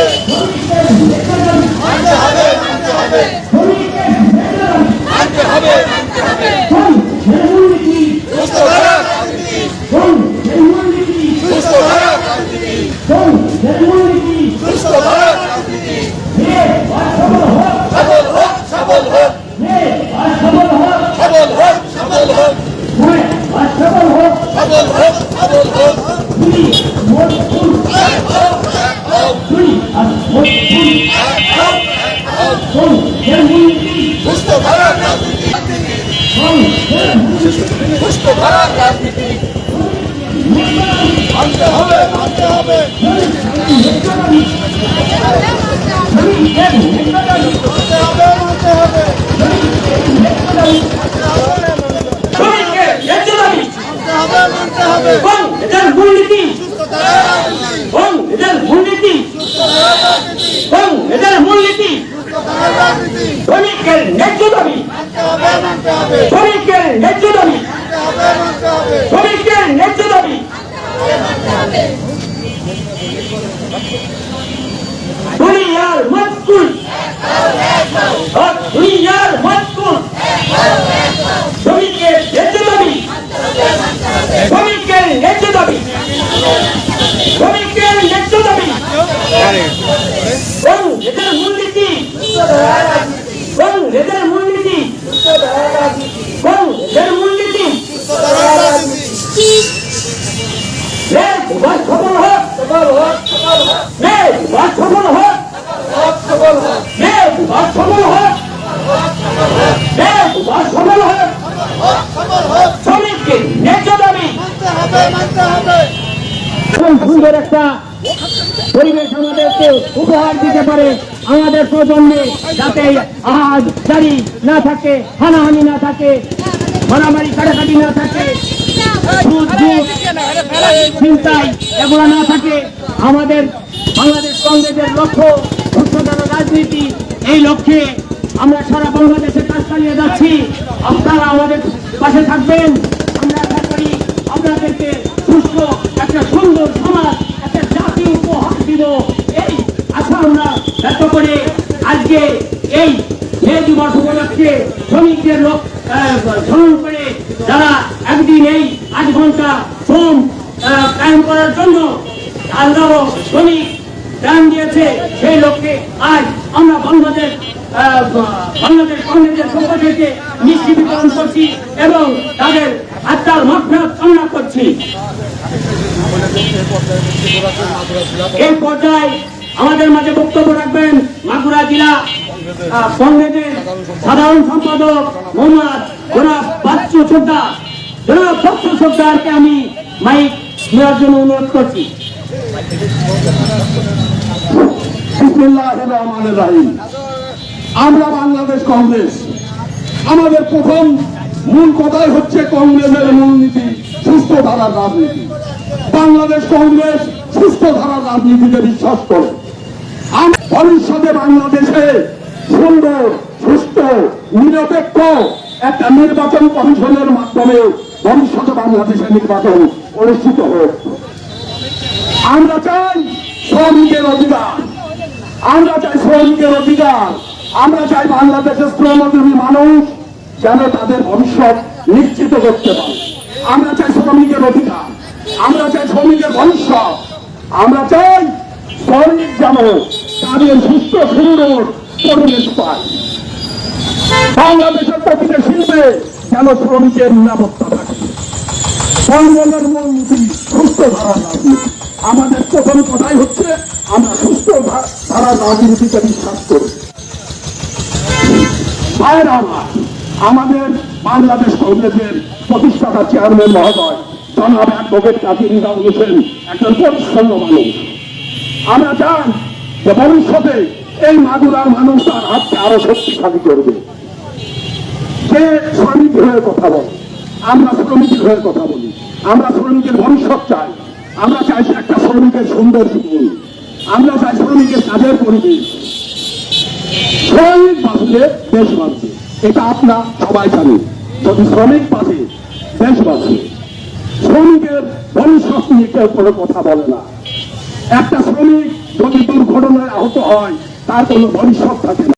Abul Haq, Abul Haq, Abul Haq, Abul Haq, সুস্থ ধারা রাজনীতি কোন এদের মূলনীতি সুস্থ ধারা রাজনীতি কোন এদের মূলনীতি সুস্থ ধারা রাজনীতি কোন এদের মূলনীতি সুস্থ ধারা রাজনীতি শ্রমিকের ন্যায্য দাবি মানতে হবে মানতে হবে শ্রমিকের ন্যায্য দাবি মানতে হবে মানতে হবে শ্রমিকের ন্যায্য দাবি দুনিয়ার মজকুল আর দুনিয়ার মজকুল শ্রমিকের ন্যায্য দাবি শ্রমিকের ন্যায্য দাবি শ্রমিকের ন্যায্য দাবি কোন এদের মূলনীতি কোন এদের মূলনীতি কোন এদের মূলনীতি লেখ বা সফল হোক লেখ বা সফল হোক লেখ বা সফল হোক লেখ বা সফল হোক। শ্রমিককে ন্যায্য দাবি। সুন্দর একটা পরিবেশ আমাদেরকে উপহার দিতে পারে আমাদের প্রজন্মে, যাতে আজ জারি না থাকে, হানাহানি না থাকে মারামারি, কাটাকাটি না থাকে। সুদ চিন্তায় এগুলো না থাকে। আমাদের বাংলাদেশ কংগ্রেসের লক্ষ্য সুস্থতার রাজনীতি। এই লক্ষ্যে আমরা সারা বাংলাদেশে কাজ চালিয়ে যাচ্ছি। আপনারা আমাদের পাশে থাকবেন। আমরা আশা করি আপনাদেরকে সুস্থ একটা সুন্দর সমাজ একটা জাতি উপহার দিব এই আশা আমরা ব্যক্ত করে আজকে এই মে দিবস শ্রমিকদের লোক স্মরণ করে যারা একদিন এই আট ঘণ্টা শ্রম কায়েম করার জন্য আল্লাহ শ্রমিক প্রাণ দিয়েছে, সেই লক্ষ্যে আজ আমরা বাংলাদেশ তাদের আত্মার মাফরাত করছি। আমাদের মাঝে বক্তব্য রাখবেন মাগুরা জেলা কংগ্রেসের সাধারণ সম্পাদক মোহাম্মদ জনাব বাচ্চু সর্দার। জনাব বাচ্চু সর্দারকে আমি মাইক নেওয়ার জন্য অনুরোধ করছি। আমরা বাংলাদেশ কংগ্রেস। আমাদের প্রথম মূল কথাই হচ্ছে কংগ্রেসের মূলনীতি, সুস্থ ধারার রাজনীতি। বাংলাদেশ কংগ্রেস সুস্থ ধারার রাজনীতিতে বিশ্বাস করে। ভবিষ্যতে বাংলাদেশে সুন্দর, সুস্থ, নিরপেক্ষ একটা নির্বাচন কমিশনের মাধ্যমে ভবিষ্যতে বাংলাদেশে নির্বাচন অনুষ্ঠিত হোক। আমরা চাই শ্রমিকের অধিকার। আমরা চাই শ্রমিকের অধিকার। আমরা চাই বাংলাদেশের শ্রমজীবী মানুষ যেন তাদের ভবিষ্যৎ নিশ্চিত করতে পারে। আমরা চাই শ্রমিকের অধিকার। আমরা চাই শ্রমিকের ভবিষ্যৎ। আমরা চাই শ্রমিক যেন তাদের সুস্থ সুন্দর আমাদের প্রথম কথাই হচ্ছে আমরা সুস্থ ধা- ধারার রাজনীতিতে বিশ্বাস করি। আমার, আমাদের বাংলাদেশ কংগ্রেসের প্রতিষ্ঠাতা চেয়ারম্যান মহোদয় জনাব অ্যাডভোকেট কাজী রিজাউল হোসেন একজন পরিচ্ছন্ন মানুষ। আমরা চাই যে ভবিষ্যতে এই মাগুরার মানুষ তার হাতকে আরও শক্তিশালী করবে সে শ্রমিক হয়ে কথা বলে, আমরা শ্রমিকের হয়ে কথা বলি। আমরা শ্রমিকের ভবিষ্যৎ চাই। আমরা চাই একটা শ্রমিকের সুন্দর জীবন। আমরা চাই শ্রমিকের কাজের পরিবেশ। শ্রমিক বাঁচলে দেশ বাঁচবে। এটা আপনার সবাই জানে যদি শ্রমিক বাঁচে, দেশ বাঁচবে। শ্রমিকের ভবিষ্যৎ নিয়ে কেউ কোনো কথা বলে না। একটা শ্রমিক যদি দুর্ঘটনায় আহত হয় তার কোনো ভবিষ্যৎ থাকে না।